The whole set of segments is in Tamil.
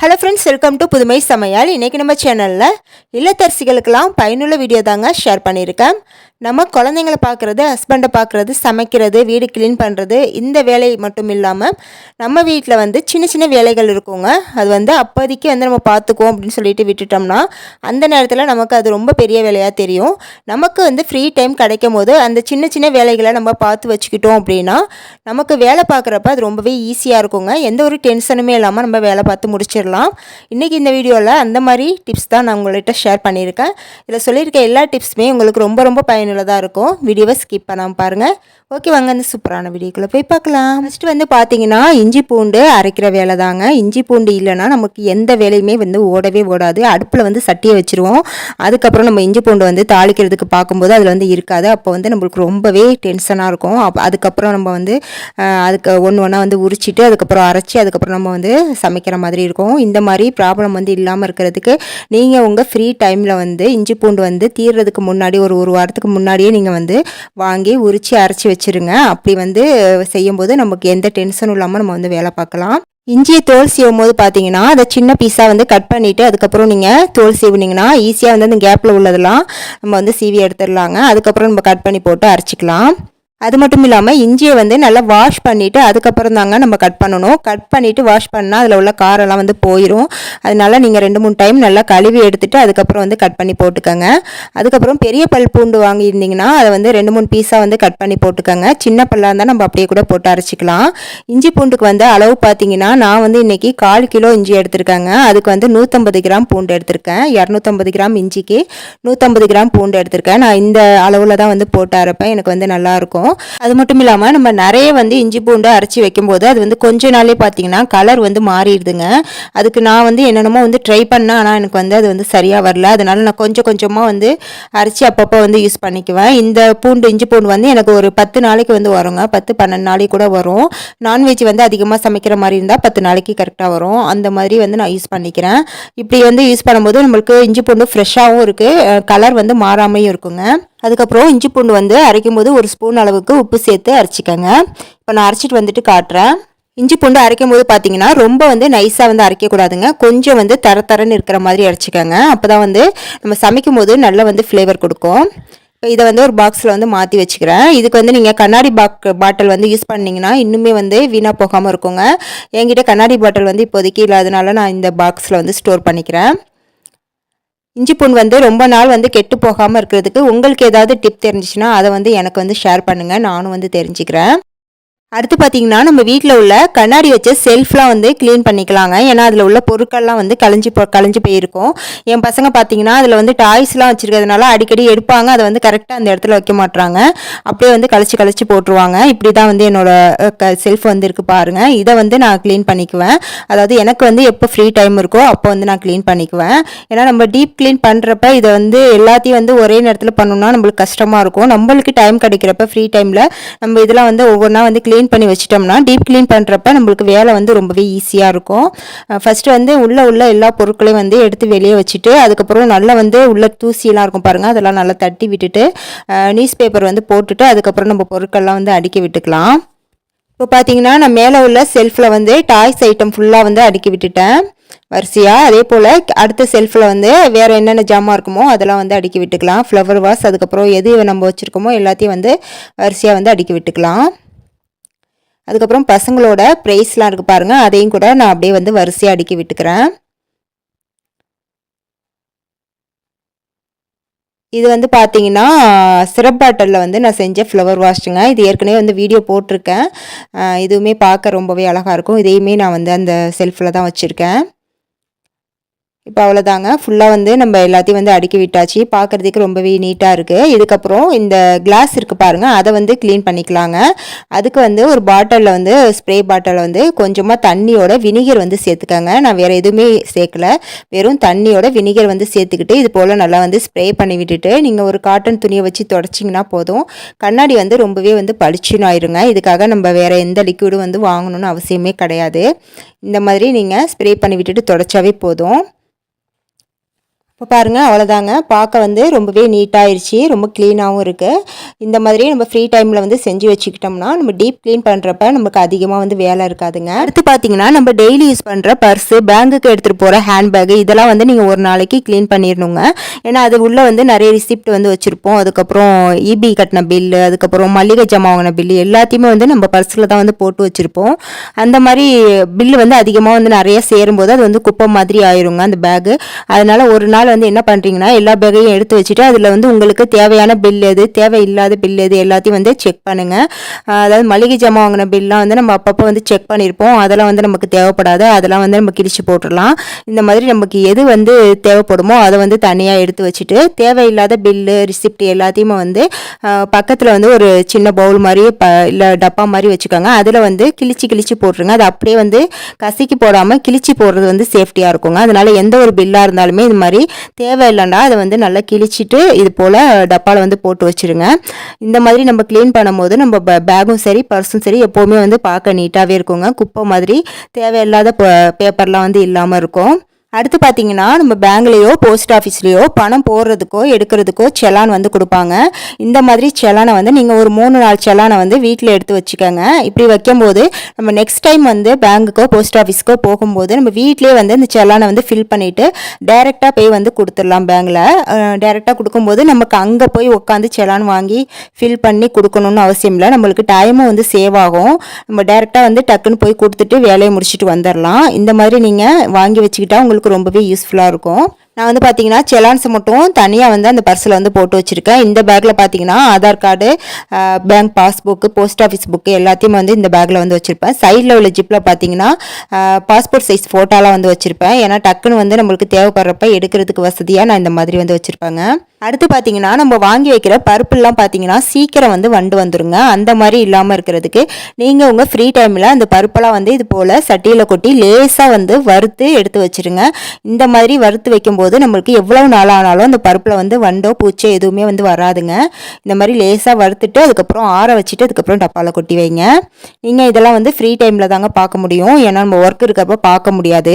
ஹலோ ஃப்ரெண்ட்ஸ் வெல்கம் டு புதுமை சமையல் இன்றைக்கி நம்ம சேனலில் இல்லத்தரசிகளுக்கெல்லாம் பயனுள்ள வீடியோ தாங்க ஷேர் பண்ணியிருக்கேன். நம்ம குழந்தைங்கள பார்க்குறது ஹஸ்பண்டை பார்க்குறது சமைக்கிறது வீடு க்ளீன் பண்ணுறது இந்த வேலை மட்டும் இல்லாமல் நம்ம வீட்டில் வந்து சின்ன சின்ன வேலைகள் இருக்குங்க. அது வந்து அப்போதைக்கு வந்து நம்ம பார்த்துக்குவோம் அப்படின்னு சொல்லிட்டு விட்டுட்டோம்னா அந்த நேரத்தில் நமக்கு அது ரொம்ப பெரிய வேலையாக தெரியும். நமக்கு வந்து ஃப்ரீ டைம் கிடைக்கும் போது அந்த சின்ன சின்ன வேலைகளை நம்ம பார்த்து வச்சுக்கிட்டோம் அப்படின்னா நமக்கு வேலை பார்க்குறப்ப அது ரொம்பவே ஈஸியாக இருக்குங்க. எந்த ஒரு டென்ஷனுமே இல்லாமல் நம்ம வேலை பார்த்து முடிச்சிடலாம். இன்றைக்கி இந்த வீடியோவில் அந்த மாதிரி டிப்ஸ் தான் நான் உங்கள்கிட்ட ஷேர் பண்ணியிருக்கேன். இதில் சொல்லியிருக்க எல்லா டிப்ஸுமே உங்களுக்கு ரொம்ப ரொம்ப பயன் பயனுள்ளதாக இருக்கும். வீடியோவை ஸ்கிப் பண்ணாமல் பாருங்கள் ஓகே வாங்க இந்த சூப்பரான வீடியோக்குள்ளே போய் பார்க்கலாம். ஃபஸ்ட்டு வந்து பார்த்தீங்கன்னா இஞ்சி பூண்டு அரைக்கிற வேலை தாங்க. இஞ்சி பூண்டு இல்லைன்னா நமக்கு எந்த வேலையுமே வந்து ஓடவே ஓடாது. அடுப்பில் வந்து சட்டியை வச்சுருவோம். அதுக்கப்புறம் நம்ம இஞ்சி பூண்டு வந்து தாளிக்கிறதுக்கு பார்க்கும்போது அதில் வந்து இருக்காது. அப்போ வந்து நம்மளுக்கு ரொம்பவே டென்ஷனாக இருக்கும். அப் அதுக்கப்புறம் நம்ம வந்து அதுக்கு ஒன்று ஒன்றா வந்து உரிச்சிட்டு அதுக்கப்புறம் அரைச்சி அதுக்கப்புறம் நம்ம வந்து சமைக்கிற மாதிரி இருக்கும். இந்த மாதிரி ப்ராப்ளம் வந்து இல்லாமல் இருக்கிறதுக்கு நீங்கள் உங்கள் ஃப்ரீ டைமில் வந்து இஞ்சி பூண்டு வந்து தீர்றதுக்கு முன்னாடி ஒரு ஒரு வாரத்துக்கு முன்னாடியே நீங்கள் வந்து வாங்கி உரித்து அரைச்சி வச்சுருங்க. அப்படி வந்து செய்யும்போது நமக்கு எந்த டென்ஷனும் இல்லாமல் நம்ம வந்து வேலை பார்க்கலாம். இஞ்சியை தோல் சீவும் போது பார்த்தீங்கன்னா அதை சின்ன பீஸாக வந்து கட் பண்ணிவிட்டு அதுக்கப்புறம் நீங்கள் தோல் சீவுனீங்கன்னா ஈஸியாக வந்து அந்த கேப்பில் உள்ளதெல்லாம் நம்ம வந்து சீவி எடுத்துடலாங்க. அதுக்கப்புறம் நம்ம கட் பண்ணி போட்டு அரைச்சிக்கலாம். அது மட்டும் இல்லாமல் இஞ்சியை வந்து நல்லா வாஷ் பண்ணிவிட்டு அதுக்கப்புறம் தாங்க நம்ம கட் பண்ணணும். கட் பண்ணிவிட்டு வாஷ் பண்ணால் அதில் உள்ள காரெல்லாம் வந்து போயிடும் அதனால நீங்கள் ரெண்டு மூணு டைம் நல்லா கழுவி எடுத்துகிட்டு அதுக்கப்புறம் வந்து கட் பண்ணி போட்டுக்கோங்க. அதுக்கப்புறம் பெரிய பல் பூண்டு வாங்கியிருந்தீங்கன்னா அதை வந்து ரெண்டு மூணு பீஸாக வந்து கட் பண்ணி போட்டுக்கோங்க. சின்ன பல்லாக இருந்தால் நம்ம அப்படியே கூட போட்டு அரைச்சிக்கலாம். இஞ்சி பூண்டுக்கு வந்து அளவு பார்த்தீங்கன்னா நான் வந்து இன்றைக்கி கால் கிலோ இஞ்சி எடுத்திருக்கேங்க. அதுக்கு வந்து நூற்றம்பது கிராம் பூண்டு எடுத்திருக்கேன். இரநூத்தம்பது கிராம் இஞ்சிக்கு நூற்றம்பது கிராம் பூண்டு எடுத்திருக்கேன். நான் இந்த அளவில் தான் வந்து போட்டு அரைப்பேன். எனக்கு வந்து நல்லாயிருக்கும் அது மட்டும் இல்லாமல் நம்ம நிறைய வந்து இஞ்சி பூண்டு அரைச்சி வைக்கும்போது அது வந்து கொஞ்ச நாளே பார்த்தீங்கன்னா கலர் வந்து மாறிடுதுங்க. அதுக்கு நான் வந்து என்னென்னமோ வந்து ட்ரை பண்ணேன். ஆனால் எனக்கு வந்து அது வந்து சரியாக வரல. அதனால நான் கொஞ்சம் கொஞ்சமாக வந்து அரைச்சி அப்பப்போ வந்து யூஸ் பண்ணிக்குவேன். இந்த பூண்டு இஞ்சி பூண்டு வந்து எனக்கு ஒரு பத்து நாளைக்கு வந்து வருங்க. பத்து பன்னெண்டு நாளைக்கு கூட வரும். நான்வெஜ் வந்து அதிகமாக சமைக்கிற மாதிரி இருந்தால் பத்து நாளைக்கு கரெக்டாக வரும். அந்த மாதிரி வந்து நான் யூஸ் பண்ணிக்கிறேன். இப்படி வந்து யூஸ் பண்ணும்போது நம்மளுக்கு இஞ்சி பூண்டு ஃப்ரெஷ்ஷாகவும் இருக்குது கலர் வந்து மாறாமையும் இருக்குங்க. அதுக்கப்புறம் இஞ்சி பூண்டு வந்து அரைக்கும் போது ஒரு ஸ்பூன் அளவுக்கு உப்பு சேர்த்து அரைச்சிக்கோங்க. இப்போ நான் அரைச்சிட்டு வந்துட்டு காட்டுறேன். இஞ்சி பூண்டு அரைக்கும் போது பார்த்தீங்கன்னா ரொம்ப வந்து நைஸாக வந்து அரைக்கக்கூடாதுங்க கொஞ்சம் வந்து தர தரன்னு இருக்கிற மாதிரி அரைச்சிக்கோங்க. அப்போ தான் வந்து நம்ம சமைக்கும் போது நல்லா வந்து ஃப்ளேவர் கொடுக்கும். இப்போ இதை வந்து ஒரு பாக்ஸில் வந்து மாற்றி வச்சுக்கிறேன். இதுக்கு வந்து நீங்கள் கண்ணாடி பாக் பாட்டில் வந்து யூஸ் பண்ணிங்கன்னா இன்னுமே வந்து வீணாக போகாமல் இருக்குங்க. என்கிட்ட கண்ணாடி பாட்டில் வந்து இப்போதைக்கு இல்லாதனால நான் இந்த பாக்ஸில் வந்து ஸ்டோர் பண்ணிக்கிறேன். இஞ்சி பூண்டு வந்து ரொம்ப நாள் வந்து கெட்டு போகாமல் இருக்கிறதுக்கு உங்களுக்கு ஏதாவது டிப் தெரிஞ்சிச்சுன்னா அதை வந்து எனக்கு வந்து ஷேர் பண்ணுங்கள் நானும் வந்து தெரிஞ்சுக்கிறேன். அடுத்து பார்த்தீங்கன்னா நம்ம வீட்டில் உள்ள கண்ணாடி வச்ச செல்ஃப்லாம் வந்து க்ளீன் பண்ணிக்கலாங்க. ஏன்னா அதில் உள்ள பொருட்கள்லாம் வந்து கலைஞ்சி போ கலைஞ்சி போயிருக்கும். என் பசங்க பார்த்தீங்கன்னா அதில் வந்து டாய்ஸ்லாம் வச்சுருக்கிறதுனால அடிக்கடி எடுப்பாங்க. அதை வந்து கரெக்டாக அந்த இடத்துல வைக்க மாட்டுறாங்க அப்படியே வந்து கழிச்சு கழிச்சு போட்டுருவாங்க. இப்படி தான் வந்து என்னோட செல்ஃப் வந்து இருக்கு பாருங்கள் இதை வந்து நான் க்ளீன் பண்ணிக்குவேன். அதாவது எனக்கு வந்து எப்போ ஃப்ரீ டைம் இருக்கோ அப்போ வந்து நான் க்ளீன் பண்ணிக்குவேன். ஏன்னா நம்ம டீப் க்ளீன் பண்ணுறப்ப இதை வந்து எல்லாத்தையும் வந்து ஒரே நேரத்தில் பண்ணணும்னா நம்மளுக்கு கஷ்டமாக இருக்கும். நம்மளுக்கு டைம் கிடைக்கிறப்ப ஃப்ரீ டைமில் நம்ம இதெல்லாம் வந்து ஒவ்வொன்றா வந்து க்ளீன் க்ளீன் பண்ணி வச்சிட்டோம்னா டீப் க்ளீன் பண்ணுறப்ப நம்மளுக்கு வேலை வந்து ரொம்பவே ஈஸியாக இருக்கும். ஃபஸ்ட்டு வந்து உள்ளே உள்ள எல்லா பொருட்களையும் வந்து எடுத்து வெளியே வச்சுட்டு அதுக்கப்புறம் நல்லா வந்து உள்ள தூசியெல்லாம் இருக்கும் பாருங்கள் அதெல்லாம் நல்லா தட்டி விட்டுட்டு நியூஸ் பேப்பர் வந்து போட்டுட்டு அதுக்கப்புறம் நம்ம பொருட்கள்லாம் வந்து அடுக்கி விட்டுக்கலாம். இப்போ பார்த்தீங்கன்னா நான் மேலே உள்ள செல்ஃபில் வந்து டாய்ஸ் ஐட்டம் ஃபுல்லாக வந்து அடுக்கி விட்டுட்டேன். வரிசையாக அதே போல் அடுத்த செல்ஃபில் வந்து வேறு என்னென்ன ஜாமான் இருக்குமோ அதெல்லாம் வந்து அடுக்கி விட்டுக்கலாம். ஃப்ளவர் வாஸ் அதுக்கப்புறம் எது நம்ம வச்சுருக்கோமோ எல்லாத்தையும் வந்து வரிசையாக வந்து அடுக்கி விட்டுக்கலாம். அதுக்கப்புறம் பசங்களோட ப்ரைஸ்லாம் இருக்குது பாருங்கள் அதையும் கூட நான் அப்படியே வந்து வரிசையாக அடுக்கி விட்டுக்கிறேன். இது வந்து பார்த்தீங்கன்னா சிரப் பாட்டிலில் வந்து நான் செஞ்ச ஃப்ளவர் வாஷ்ங்க இது ஏற்கனவே வந்து வீடியோ போட்டிருக்கேன். இதுவுமே பார்க்க ரொம்பவே அழகாக இருக்கும். இதையுமே நான் வந்து அந்த செல்ஃபில் தான் வச்சுருக்கேன். இப்போ அவ்வளோதாங்க ஃபுல்லாக வந்து நம்ம எல்லாத்தையும் வந்து அடுக்கி விட்டாச்சு. பார்க்குறதுக்கு ரொம்பவே நீட்டாக இருக்குது இதுக்கப்புறம் இந்த கிளாஸ் இருக்குது பாருங்கள் அதை வந்து க்ளீன் பண்ணிக்கலாங்க. அதுக்கு வந்து ஒரு பாட்டிலில் வந்து ஸ்ப்ரே பாட்டிலில் வந்து கொஞ்சமாக தண்ணியோட வினிகர் வந்து சேர்த்துக்கங்க. நான் வேறு எதுவுமே சேர்க்கல. வெறும் தண்ணியோட வினிகர் வந்து சேர்த்துக்கிட்டு இது போல் நல்லா வந்து ஸ்ப்ரே பண்ணி விட்டுட்டு நீங்கள் ஒரு காட்டன் துணியை வச்சு தொடச்சிங்கன்னா போதும். கண்ணாடி வந்து ரொம்பவே வந்து பளிச்சுன்னு ஆயிருங்க. இதுக்காக நம்ம வேறு எந்த லிக்விடும் வந்து வாங்கணும்னு அவசியமே கிடையாது. இந்த மாதிரி நீங்கள் ஸ்ப்ரே பண்ணி விட்டுட்டு தொடச்சாவே போதும். இப்போ பாருங்கள் அவ்வளோதாங்க பார்க்க வந்து ரொம்பவே நீட்டாகிருச்சு ரொம்ப க்ளீனாகவும் இருக்குது இந்த மாதிரி நம்ம ஃப்ரீ டைமில் வந்து செஞ்சு வச்சுக்கிட்டோம்னா நம்ம டீப் க்ளீன் பண்ணுறப்ப நமக்கு அதிகமாக வந்து வேலை இருக்காதுங்க. அடுத்து பார்த்தீங்கன்னா நம்ம டெய்லி யூஸ் பண்ணுற பர்ஸு பேங்குக்கு எடுத்துகிட்டு போகிற ஹேண்ட்பேக் இதெல்லாம் வந்து நீங்கள் ஒரு நாளைக்கு க்ளீன் பண்ணிடணுங்க ஏன்னா அது உள்ளே வந்து நிறைய ரிசிப்ட் வந்து வச்சுருப்போம். அதுக்கப்புறம் இபி கட்டின பில்லு அதுக்கப்புறம் மளிகை ஜமா வாங்கின பில்லு எல்லாத்தையுமே வந்து நம்ம பர்ஸில் தான் வந்து போட்டு வச்சுருப்போம். அந்த மாதிரி பில்லு வந்து அதிகமாக வந்து நிறைய சேரும்போது அது வந்து குப்பை மாதிரி ஆயிருங்க அந்த பேகு அதனால் ஒரு நாள் வந்து என்ன பண்ணுறீங்கன்னா எல்லா பேகையும் எடுத்து வச்சுட்டு அதில் வந்து உங்களுக்கு தேவையான பில் எது தேவையில்லாத பில் எது எல்லாத்தையும் வந்து செக் பண்ணுங்கள் அதாவது மளிகை ஜாமான் வாங்கின பில்லாம் வந்து நம்ம அப்பப்போ வந்து செக் பண்ணியிருப்போம் அதெல்லாம் வந்து நமக்கு தேவைப்படாது. அதெல்லாம் வந்து நம்ம கிழிச்சு போட்டுடலாம். இந்த மாதிரி நமக்கு எது வந்து தேவைப்படுமோ அதை வந்து தனியாக எடுத்து வச்சுட்டு தேவையில்லாத பில்லு ரிசிப்ட் எல்லாத்தையுமே வந்து பக்கத்தில் வந்து ஒரு சின்ன பவுல் மாதிரி ப இல்லை டப்பா மாதிரி வச்சுக்கோங்க. அதில் வந்து கிழிச்சு கிழிச்சு போட்டுருங்க. அது அப்படியே வந்து கசிக்கு போடாமல் கிழிச்சு போடுறது வந்து சேஃப்டியாக இருக்குங்க. அதனால் எந்த ஒரு பில்லாக இருந்தாலுமே இது மாதிரி தேவையில்லைண்டா அதை வந்து நல்லா கிழிச்சிட்டு இது போல் டப்பாவில் வந்து போட்டு வச்சுருங்க. இந்த மாதிரி நம்ம க்ளீன் பண்ணும்போது நம்ம பேகும் சரி பர்ஸும் சரி எப்போவுமே வந்து பார்க்க நீட்டாகவே இருக்குங்க. குப்பை மாதிரி தேவையில்லாத பேப்பர்லாம் வந்து இல்லாமல் இருக்கும். அடுத்து பார்த்தீங்கன்னா நம்ம பேங்க்லேயோ போஸ்ட் ஆஃபீஸ்லேயோ பணம் போடுறதுக்கோ எடுக்கிறதுக்கோ செலான் வந்து கொடுப்பாங்க. இந்த மாதிரி செலானை வந்து நீங்கள் ஒரு மூணு நாள் செலானை வந்து வீட்டில் எடுத்து வச்சுக்கோங்க. இப்படி வைக்கும்போது நம்ம நெக்ஸ்ட் டைம் வந்து பேங்க்குக்கோ போஸ்ட் ஆஃபீஸ்க்கோ போகும்போது நம்ம வீட்டிலே வந்து இந்த செலானை வந்து ஃபில் பண்ணிவிட்டு டைரெக்டாக போய் வந்து கொடுத்துடலாம் பேங்கில். டைரெக்டாக கொடுக்கும்போது நமக்கு அங்கே போய் உட்காந்து செலான் வாங்கி ஃபில் பண்ணி கொடுக்கணும்னு அவசியம் இல்லை. நம்மளுக்கு டைமும் வந்து சேவ் ஆகும். நம்ம டைரெக்டாக வந்து டக்குன்னு போய் கொடுத்துட்டு வேலையை முடிச்சுட்டு வந்துடலாம். இந்த மாதிரி நீங்கள் வாங்கி வச்சுக்கிட்டா உங்களுக்கு உங்களுக்கு ரொம்பவே யூஸ்ஃபுல்லாக இருக்கும். நான் வந்து பார்த்தீங்கன்னா செலான்ஸ் மட்டும் தனியாக வந்து அந்த பர்ஸில் வந்து போட்டு வச்சுருக்கேன். இந்த பேக்கில் பார்த்தீங்கன்னா Aadhaar card bank passbook post office book எல்லாத்தையும் வந்து இந்த பேக்கில் வந்து வச்சுருப்பேன். சைடில் உள்ள ஜிப்பில் பார்த்தீங்கன்னா பாஸ்போர்ட் சைஸ் ஃபோட்டோலாம் வந்து வச்சுருப்பேன். ஏன்னா டக்குன்னு வந்து நம்மளுக்கு தேவைப்படுறப்ப எடுக்கிறதுக்கு வசதியாக நான் இந்த மாதிரி வந்து வச்சுருப்பேங்க. அடுத்து பார்த்தீங்கன்னா நம்ம வாங்கி வைக்கிற பருப்புலாம் பார்த்தீங்கன்னா சீக்கிரம் வந்து வண்டு வந்துருங்க. அந்த மாதிரி இல்லாமல் இருக்கிறதுக்கு நீங்கள் உங்கள் ஃப்ரீ டைமில் அந்த பருப்பெல்லாம் வந்து இது போல் சட்டியில் கொட்டி லேசாக வந்து வறுத்து எடுத்து வச்சுருங்க. இந்த மாதிரி வறுத்து வைக்கும்போது நம்மளுக்கு எவ்வளவு நாள் ஆனாலும் அந்த பருப்பில் வந்து வண்டோ பூச்சோ எதுவுமே வந்து வராதுங்க. இந்த மாதிரி லேசாக வறுத்துட்டு அதுக்கப்புறம் ஆற வச்சுட்டு அதுக்கப்புறம் டப்பாவில் கொட்டி வைங்க. நீங்கள் இதெல்லாம் வந்து ஃப்ரீ டைமில் தாங்க பார்க்க முடியும். ஏன்னா நம்ம ஒர்க் இருக்கிறப்ப பார்க்க முடியாது.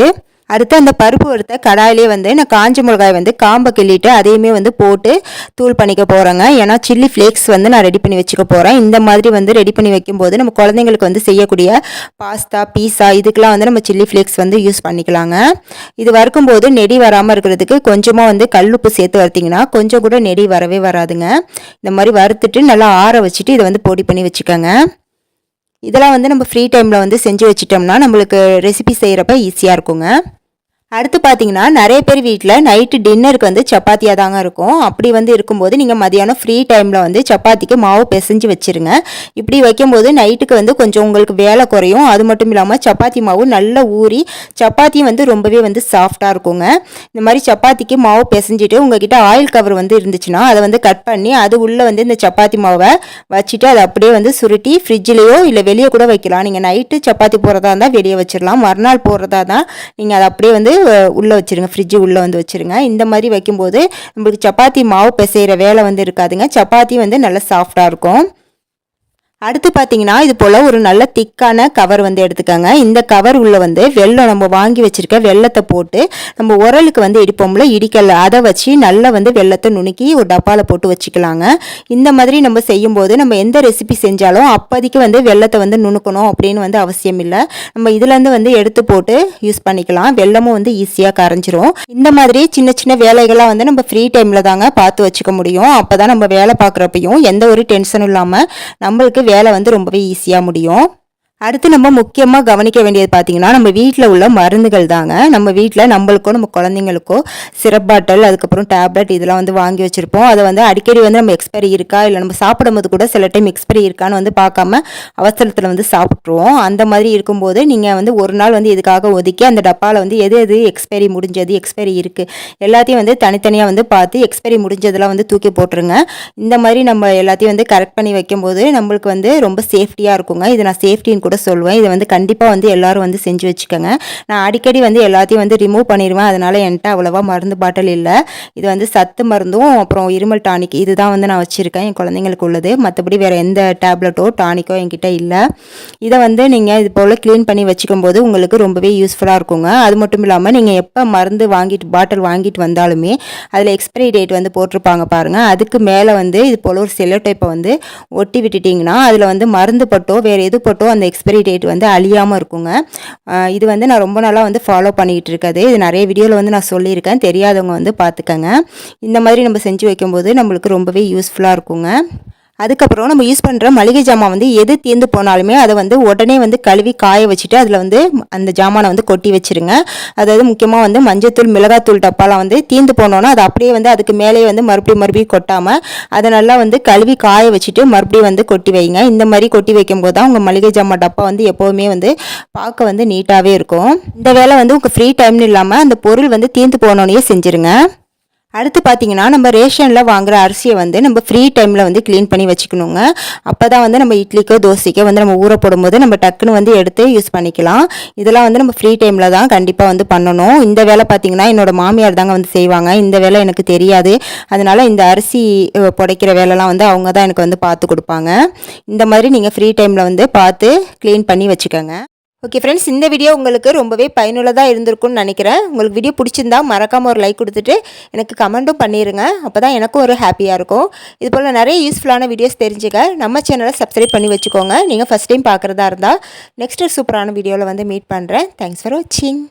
அடுத்து அந்த பருப்பு வறுத்த கடாயிலே வந்து நான் காஞ்ச மிளகாய் வந்து காம்பை கிள்ளிட்டு அதையுமே வந்து போட்டு தூள் பண்ணிக்க போகிறேங்க ஏன்னா சில்லி ஃப்ளேக்ஸ் வந்து நான் ரெடி பண்ணி வச்சுக்க போகிறேன் இந்த மாதிரி வந்து ரெடி பண்ணி வைக்கும்போது நம்ம குழந்தைங்களுக்கு வந்து செய்யக்கூடிய பாஸ்தா பீஸா இதுக்கெலாம் வந்து நம்ம சில்லி ஃப்ளேக்ஸ் வந்து யூஸ் பண்ணிக்கலாங்க. இது வறுக்கும்போது நெடி வராமல் இருக்கிறதுக்கு கொஞ்சமாக வந்து கல்லுப்பு சேர்த்து வறுத்திங்கன்னா கொஞ்சம் கூட நெடி வரவே வராதுங்க. இந்த மாதிரி வறுத்துட்டு நல்லா ஆற வச்சுட்டு இதை வந்து பொடி பண்ணி வச்சுக்கோங்க. இதெல்லாம் வந்து நம்ம ஃப்ரீ டைமில் வந்து செஞ்சு வச்சிட்டோம்னா நம்மளுக்கு ரெசிபி செய்கிறப்ப ஈஸியாக இருக்குங்க. அடுத்து பார்த்தீங்கன்னா நிறைய பேர் வீட்டில் நைட்டு டின்னருக்கு வந்து சப்பாத்தியாக தாங்க இருக்கும். அப்படி வந்து இருக்கும்போது நீங்கள் மதியானம் ஃப்ரீ டைமில் வந்து சப்பாத்திக்கு மாவு பிசைஞ்சு வச்சுருங்க. இப்படி வைக்கும்போது நைட்டுக்கு வந்து கொஞ்சம் உங்களுக்கு வேலை குறையும். அது மட்டும் இல்லாமல் சப்பாத்தி மாவு நல்லா ஊறி சப்பாத்தியும் வந்து ரொம்பவே வந்து சாஃப்டாக இருக்குங்க. இந்த மாதிரி சப்பாத்திக்கு மாவு பிசைஞ்சிட்டு உங்ககிட்ட ஆயில் கவர் வந்து இருந்துச்சுன்னா அதை வந்து கட் பண்ணி அது உள்ளே வந்து இந்த சப்பாத்தி மாவை வச்சுட்டு அதை அப்படியே வந்து சுருட்டி ஃப்ரிட்ஜ்லேயோ இல்லை வெளியே கூட வைக்கலாம். நீங்கள் நைட்டு சப்பாத்தி போடுறதா இருந்தால் வெளியே வச்சிடலாம். மறுநாள் போடுறதா தான் நீங்கள் அதை அப்படியே வந்து உள்ளே வச்சுருங்க ஃப்ரிட்ஜு உள்ளே வந்து வச்சுருங்க. இந்த மாதிரி வைக்கும்போது நம்மளுக்கு சப்பாத்தி மாவு பிசைகிற வேலை வந்து இருக்காதுங்க. சப்பாத்தி வந்து நல்லா சாஃப்டாக இருக்கும். அடுத்து பார்த்தீங்கன்னா இது போல் ஒரு நல்ல திக்கான கவர் வந்து எடுத்துக்கோங்க. இந்த கவர் உள்ள வந்து வெள்ளம் நம்ம வாங்கி வச்சுருக்க வெள்ளத்தை போட்டு நம்ம உரலுக்கு வந்து இடிப்போம்ல இடிக்கல அதை வச்சு நல்லா வந்து வெள்ளத்தை நுணுக்கி ஒரு டப்பாவில் போட்டு வச்சுக்கலாங்க. இந்த மாதிரி நம்ம செய்யும்போது நம்ம எந்த ரெசிபி செஞ்சாலும் அப்போதைக்கு வந்து வெள்ளத்தை வந்து நுணுக்கணும் அப்படின்னு வந்து அவசியம் இல்லை. நம்ம இதுலேருந்து வந்து எடுத்து போட்டு யூஸ் பண்ணிக்கலாம். வெள்ளமும் வந்து ஈஸியாக கரைஞ்சிரும். இந்த மாதிரி சின்ன சின்ன வேலைகள்லாம் வந்து நம்ம ஃப்ரீ டைமில் தாங்க பார்த்து வச்சுக்க முடியும். அப்போ தான் நம்ம வேலை பார்க்குறப்பையும் எந்த ஒரு டென்ஷனும் இல்லாமல் நம்மளுக்கு வேலை வந்து ரொம்பவே ஈஸியாக முடியும். அடுத்து நம்ம முக்கியமாக கவனிக்க வேண்டியது பார்த்தீங்கன்னா நம்ம வீட்டில் உள்ள மருந்துகள் தாங்க. நம்ம வீட்டில் நம்மளுக்கோ நம்ம குழந்தைங்களுக்கோ சிரப் பாட்டில் அதுக்கப்புறம் டேப்லெட் இதெல்லாம் வந்து வாங்கி வச்சுருப்போம். அதை வந்து அடிக்கடி வந்து நம்ம எக்ஸ்பைரி இருக்கா? இல்லை நம்ம சாப்பிடும்போது கூட சில டைம் எக்ஸ்பைரி இருக்கான்னு வந்து பார்க்காம அவசரத்தில் வந்து சாப்பிட்ருவோம் அந்த மாதிரி இருக்கும்போது நீங்கள் வந்து ஒரு நாள் வந்து இதுக்காக ஒதுக்கி அந்த டப்பாவில் வந்து எது எது எக்ஸ்பைரி முடிஞ்சது எக்ஸ்பைரி இருக்குது எல்லாத்தையும் வந்து தனித்தனியாக வந்து பார்த்து எக்ஸ்பைரி முடிஞ்சதெல்லாம் வந்து தூக்கி போட்டுருங்க. இந்த மாதிரி நம்ம எல்லாத்தையும் வந்து கரெக்ட் பண்ணி வைக்கும்போது நம்மளுக்கு வந்து ரொம்ப சேஃப்டியாக இருக்குங்க. இது நான் சேஃப்டின்னு கூட சொல்லுவேன். இதை வந்து கண்டிப்பாக வந்து எல்லாரும் வந்து செஞ்சு வச்சுக்கோங்க. நான் அடிக்கடி வந்து எல்லாத்தையும் வந்து ரிமூவ் பண்ணிடுவேன். அதனால் என்கிட்ட அவ்வளோவா மருந்து பாட்டில் இல்லை. இது வந்து சத்து மருந்தும் அப்புறம் இருமல் டானிக் இதுதான் வந்து நான் வச்சுருக்கேன். என் குழந்தைங்களுக்கு உள்ளது. மற்றபடி வேறு எந்த டேப்லெட்டோ டானிக்கோ என்கிட்ட இல்லை. இதை வந்து நீங்கள் இது போல் க்ளீன் பண்ணி வச்சுக்கும் போது உங்களுக்கு ரொம்பவே யூஸ்ஃபுல்லாக இருக்குங்க. அது மட்டும் இல்லாமல் நீங்கள் எப்போ மருந்து வாங்கிட்டு பாட்டில் வாங்கிட்டு வந்தாலுமே அதில் எக்ஸ்பைரி டேட் வந்து போட்டிருப்பாங்க பாருங்கள் அதுக்கு மேலே வந்து இது போல் ஒரு செல்லோ டைப்பை வந்து ஒட்டி விட்டுட்டிங்கன்னா அதில் வந்து மருந்து பட்டோ வேறு எது பட்டோ அந்த எக்ஸ்பைரி டேட் வந்து அழியாமல் இருக்குங்க. இது வந்து நான் ரொம்ப நாளாக வந்து ஃபாலோ பண்ணிக்கிட்டு இருக்காது. இது நிறைய வீடியோவில் வந்து நான் சொல்லியிருக்கேன். தெரியாதவங்க வந்து பார்த்துக்கங்க. இந்த மாதிரி நம்ம செஞ்சு வைக்கும்போது நம்மளுக்கு ரொம்பவே யூஸ்ஃபுல்லாக இருக்குங்க. அதுக்கப்புறம் நம்ம யூஸ் பண்ணுற மளிகை ஜாமான் வந்து எது தீர்ந்து போனாலுமே அதை வந்து உடனே வந்து கழுவி காய வச்சுட்டு அதில் வந்து அந்த ஜாமானை வந்து கொட்டி வச்சிருங்க. அதாவது முக்கியமாக வந்து மஞ்சத்தூள் மிளகாத்தூள் டப்பாலாம் வந்து தீர்ந்து போனோன்னா அது அப்படியே வந்து அதுக்கு மேலேயே வந்து மறுபடியும் மறுபடியும் கொட்டாமல் அதை நல்லா வந்து கழுவி காய வச்சுட்டு மறுபடியும் வந்து கொட்டி வைங்க. இந்த மாதிரி கொட்டி வைக்கும்போது தான் உங்கள் மளிகை ஜாமான் டப்பா வந்து எப்போவுமே வந்து பார்க்க வந்து நீட்டாகவே இருக்கும். இந்த வேலை வந்து உங்கள் ஃப்ரீ டைம்னு இல்லாமல் அந்த பொருள் வந்து தீர்ந்து போனோன்னே செஞ்சுருங்க. அடுத்து பார்த்திங்கன்னா நம்ம ரேஷனில் வாங்குற அரிசியை வந்து நம்ம ஃப்ரீ டைமில் வந்து க்ளீன் பண்ணி வச்சுக்கணுங்க. அப்போ தான் வந்து நம்ம இட்லிக்கோ தோசைக்கோ வந்து நம்ம ஊற போடும்போது நம்ம டக்குன்னு வந்து எடுத்து யூஸ் பண்ணிக்கலாம். இதெல்லாம் வந்து நம்ம ஃப்ரீ டைமில் தான் கண்டிப்பாக வந்து பண்ணணும். இந்த வேலை பார்த்தீங்கன்னா என்னோட மாமியார் தாங்க வந்து செய்வாங்க. இந்த வேலை எனக்கு தெரியாது. அதனால் இந்த அரிசி புடைக்கிற வேலைலாம் வந்து அவங்க தான் எனக்கு வந்து பார்த்து கொடுப்பாங்க. இந்த மாதிரி நீங்கள் ஃப்ரீ டைமில் வந்து பார்த்து க்ளீன் பண்ணி வச்சுக்கோங்க. ஓகே ஃப்ரெண்ட்ஸ் இந்த வீடியோ உங்களுக்கு ரொம்பவே பயனுள்ளதாக இருந்திருக்கும்னு நினைக்கிறேன். உங்களுக்கு வீடியோ பிடிச்சிருந்தா மறக்காமல் ஒரு லைக் கொடுத்துட்டு எனக்கு கமெண்ட்டும் பண்ணிடுங்க அப்போ தான் எனக்கும் ஒரு ஹாப்பியாக இருக்கும். இது போல் நிறைய யூஸ்ஃபுல்லான வீடியோஸ் தெரிஞ்சுக்க நம்ம சேனலை சப்ஸ்கிரைப் பண்ணி வச்சுக்கோங்க. நீங்கள் ஃபஸ்ட் டைம் பார்க்குறதா இருந்தால் நெக்ஸ்ட் சூப்பரான வீடியோவில் வந்து மீட் பண்ணுறேன் தேங்க்ஸ் ஃபார் வாட்சிங்